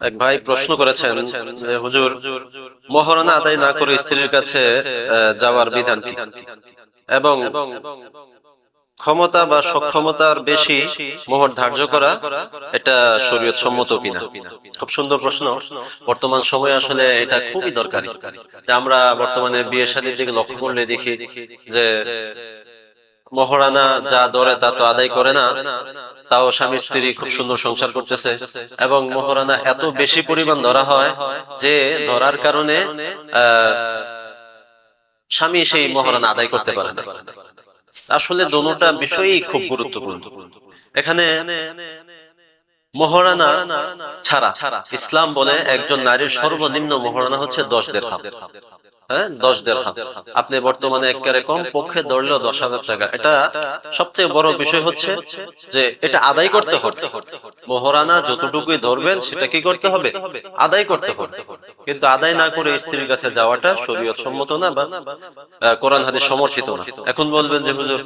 এক ভাই প্রশ্ন করেছেন হুজুর, মহারণা আদায় না করে স্ত্রীর কাছে যাওয়ার বিধান এবং ক্ষমতা বা সক্ষমতার বেশি মোহর ধার্য করা, এটা শরীয়ত সম্মত কিনা? খুব সুন্দর প্রশ্ন। বর্তমান সময়ে আসলে এটা খুবই দরকারি। আমরা বর্তমানে বিয়ে শাদীর দিকে লক্ষ্য করলে দেখি যে মহারানা যা ধরে তা তো আদায় করে না, তাও স্বামী স্ত্রী খুব সুন্দর সংসার করতেছে এবং মহারানা এত বেশি পরিমাণ ধরা হয় যে ধরার কারণে স্বামী সেই মহারানা আদায় করতে পারে না। আসলে দোনোটা বিষয়ই খুব গুরুত্বপূর্ণ। এখানে মহারানা ছাড়া ছাড়া ইসলাম বলে একজন নারীর সর্বনিম্ন মহারানা হচ্ছে দশ দের হ্যাঁ আপনি বর্তমানে একেবারে কম পক্ষে ধরলেও দশ হাজার টাকা। এটা সবচেয়ে বড় বিষয় হচ্ছে যে এটা আদায় করতে হবে। মহারানা যতটুকুই ধরবেন, সেটা কি করতে হবে? আদায় করতে হবে। কিন্তু আদায় না করে স্ত্রীর কাছে যাওয়াটা শরীয়ত সম্মত না বা কোরআন হাদিস সমর্থিত না। এখন বলবেন যে হুজুর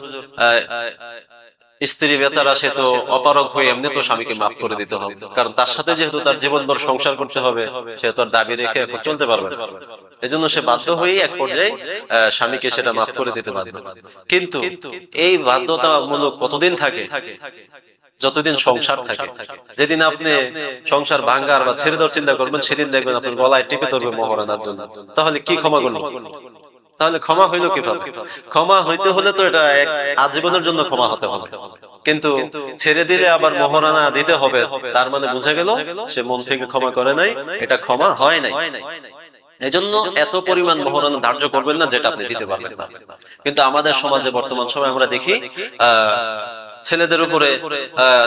স্ত্রী বেচারা সে তো অপারগ হয়ে এমনি তো স্বামীকে মাফ করে দিতে হবে। কারণ তার সাথে যেহেতু তার জীবনভর সংসার করতে হবে, সে তো আর দাবি রেখে এখন চলতে পারবে না। সে বাধ্য এক পর্যায়ে স্বামীকে সেটা মাফ করে দিতে বাধ্য। কিন্তু এই বাধ্যতামূলক কতদিন থাকে? যতদিন সংসার থাকে। যেদিন আপনি সংসার ভাঙ্গার বা ছেড়ে দেওয়ার চিন্তা করবেন, সেদিন দেখবেন আপনার গলায় টিপে ধরবে মহারানার জন্য। তাহলে কি ক্ষমা করল তাহলে ক্ষমা হইল কীভাবে? ক্ষমা হইতে হলে তো এটা এক আজীবনের জন্য ক্ষমা হতে হবে। কিন্তু ছেড়ে দিলে আবার মহারানা দিতে হবে। তার মানে বুঝা গেল সে মন থেকে ক্ষমা করে নাই এটা ক্ষমা হয় নাই। এজন্য এত পরিমাণ মহারানা ধার্য করবেন না যেটা আপনি দিতে পারবেন না। কিন্তু আমাদের সমাজে বর্তমান সময় আমরা দেখি আহ, ছেলেদের উপরে আহ,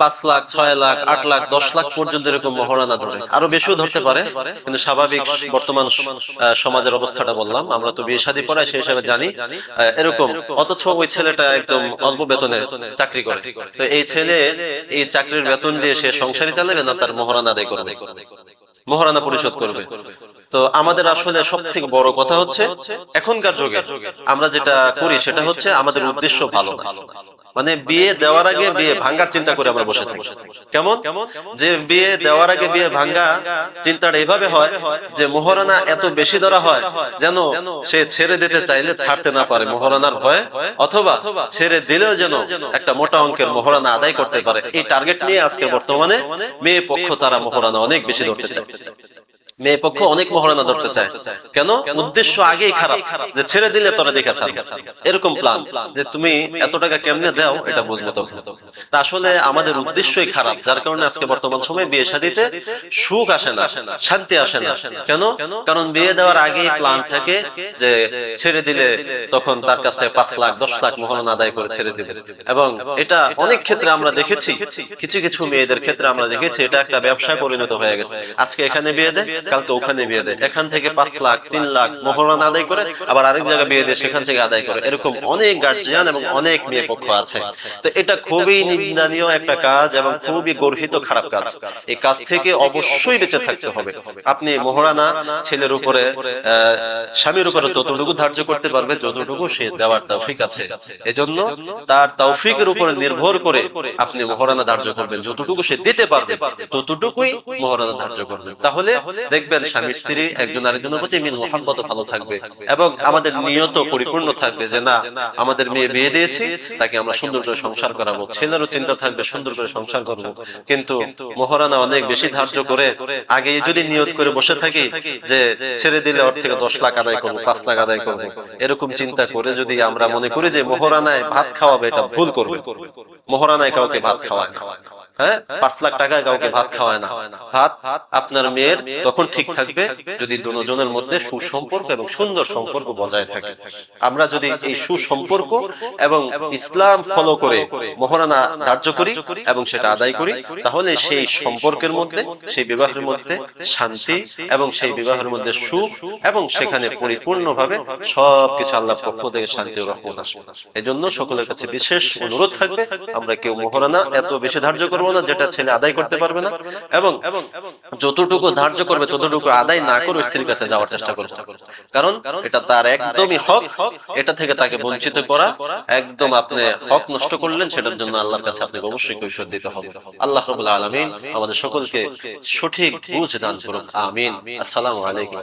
পাঁচ লাখ, ছয় লাখ, আট লাখ, দশ লাখ পর্যন্ত এরকম মহারানা ধরে। আরও বেশিও ধরতে পারে, কিন্তু স্বাভাবিক বর্তমান সমাজের অবস্থাটা বললাম। আমরা তো বিয়ে শাদী পড়াই সেই হিসাবে জানি এরকম। অথচ ওই ছেলেটা একদম অল্প বেতনের চাকরি করে। তো এই ছেলে এই চাকরির বেতন দিয়ে সে সংসারই চালাবে না, তার মহারানা আদায় করবে? মহারানা পরিশোধ করবে? তো আমাদের আসলে সব থেকে বড় কথা হচ্ছে এখনকার যুগে আমরা যেটা করি সেটা হচ্ছে আমাদের উদ্দেশ্য ভালো না মানে বিয়ে দেওয়ার আগে বিয়ে ভাঙ্গার চিন্তা করে আমরা বসে থাকি। কেমন? যে বিয়ে দেওয়ার আগে বিয়ে ভাঙ্গা চিন্তাটা এভাবে হয় যে মোহরানা এত বেশি ধরা হয় যেন সে ছেড়ে দিতে চাইলে ছাড়তে না পারে মোহরানার ভয়ে অথবা ছেড়ে দিলেও যেন একটা মোটা অঙ্কের মোহরানা আদায় করতে পারে। এই টার্গেট নিয়ে আজকে বর্তমানে মেয়ে পক্ষ তারা মোহরানা অনেক বেশি ধরতে চায় মেয়ে পক্ষ অনেক মহারণা ধরতে চায়। কেন? উদ্দেশ্য আগেই খারাপ। যে ছেড়ে দিলে তোরা দেখে এরকম প্ল্যান যে তুমি এত টাকা কেমনে দাও এটা বুঝব তো আসলে আমাদের উদ্দেশ্যই খারাপ। যার কারণে আজকে বর্তমান সময়ে বিয়ে শাদিতে সুখ আসে না। শান্তি আসে না। কেন? কারণ বিয়ে দেওয়ার আগেই প্ল্যান থাকে যে ছেড়ে দিলে তখন তার কাছ থেকে পাঁচ লাখ দশ লাখ মহারণা আদায় করে ছেড়ে দিবে এবং এটা অনেক ক্ষেত্রে আমরা দেখেছি কিছু কিছু মেয়েদের ক্ষেত্রে আমরা দেখেছি এটা একটা ব্যবসায় পরিণত হয়ে গেছে আজকে এখানে বিয়ে দেয় কালকে ওখানে বিয়ে দেয়। এখান থেকে পাঁচ লাখ, তিন লাখ মহরানা আদায় করে, আবার আরেক জায়গায় বিয়ে দেয়, সেখান থেকে আদায় করে। এরকম অনেক গার্জিয়ান এবং অনেক মেয়ে পক্ষ আছে। তো এটা খুবই নিন্দনীয় একটা কাজ এবং খুবই গর্হিত খারাপ কাজ। এই কাজ থেকে অবশ্যই বেঁচে থাকতে হবে। আপনি মহারানা ছেলের উপরে স্বামীর উপরে ততটুকু ধার্য করতে পারবে, যতটুকু সে দেওয়ার তৌফিক আছে। এজন্য তার তৌফিকের উপরে নির্ভর করে আপনি মহারানা ধার্য করবেন। যতটুকু সে দিতে পারবে, ততটুকুই মহারানা ধার্য করবেন। তাহলে দেখবেন স্বামী স্ত্রী একজন আরেকজনের প্রতি মিল মোহাম্মত ভালো থাকবে এবং আমাদের নিয়ত পরিপূর্ণ থাকবে যে না আমাদের মেয়ে বিয়ে দিয়েছি তাকে আমরা সুন্দর করে সংসার করাবো ছেলেরও চিন্তা থাকবে সুন্দর করে সংসার করব। কিন্তু মহারানা অনেক বেশি ধার্য করে আগে যদি নিয়ত করে বসে থাকি যে ছেড়ে দিলে ওর থেকে দশ লাখ আদায় করব পাঁচ লাখ আদায় করব। এরকম চিন্তা করে যদি আমরা মনে করি যে মহারানায় ভাত খাওয়াবে এটা ভুল করবে। মহারানায় কাউকে ভাত খাওয়ায় না হ্যাঁ? পাঁচ লাখ টাকায় কাউকে ভাত খাওয়ায় না। ভাত আপনার মেয়ের তখন ঠিক থাকবে যদি দুজনের মধ্যে সুসম্পর্ক এবং সুন্দর সম্পর্ক বজায় থাকে। আমরা যদি এই সুসম্পর্ক এবং ইসলাম ফলো করে মহারানা ধার্য করি এবং সেটা আদায় করি তাহলে সেই সম্পর্কের মধ্যে সেই বিবাহের মধ্যে শান্তি এবং সেই বিবাহের মধ্যে সুখ এবং সেখানে পরিপূর্ণভাবে সবকিছু আল্লাহ পক্ষ থেকে শান্তি ও রহমত আসবে। এজন্য সকলের কাছে বিশেষ অনুরোধ থাকবে আমরা কেউ মহারানা এত বেশি ধার্য করব না যেটা ছেলে আদায় করতে পারবে না এবং যতটুকু ধার্য করবে, ততটুকু আদায় না করে স্ত্রীর কাছে যাওয়ার চেষ্টা করবে। কারণ এটা তার একদমই হক, এটা থেকে তাকে বঞ্চিত করা, একদম আপনি হক নষ্ট করলেন, সেটার জন্য আল্লাহর কাছে আপনাকে অবশ্যই কৈশোর দিতে হবে। আল্লাহ রবুল্লা আলমিন আমাদের সকলকে সঠিক বুঝ দান করুন। আমিন। আসসালামু আলাইকুম।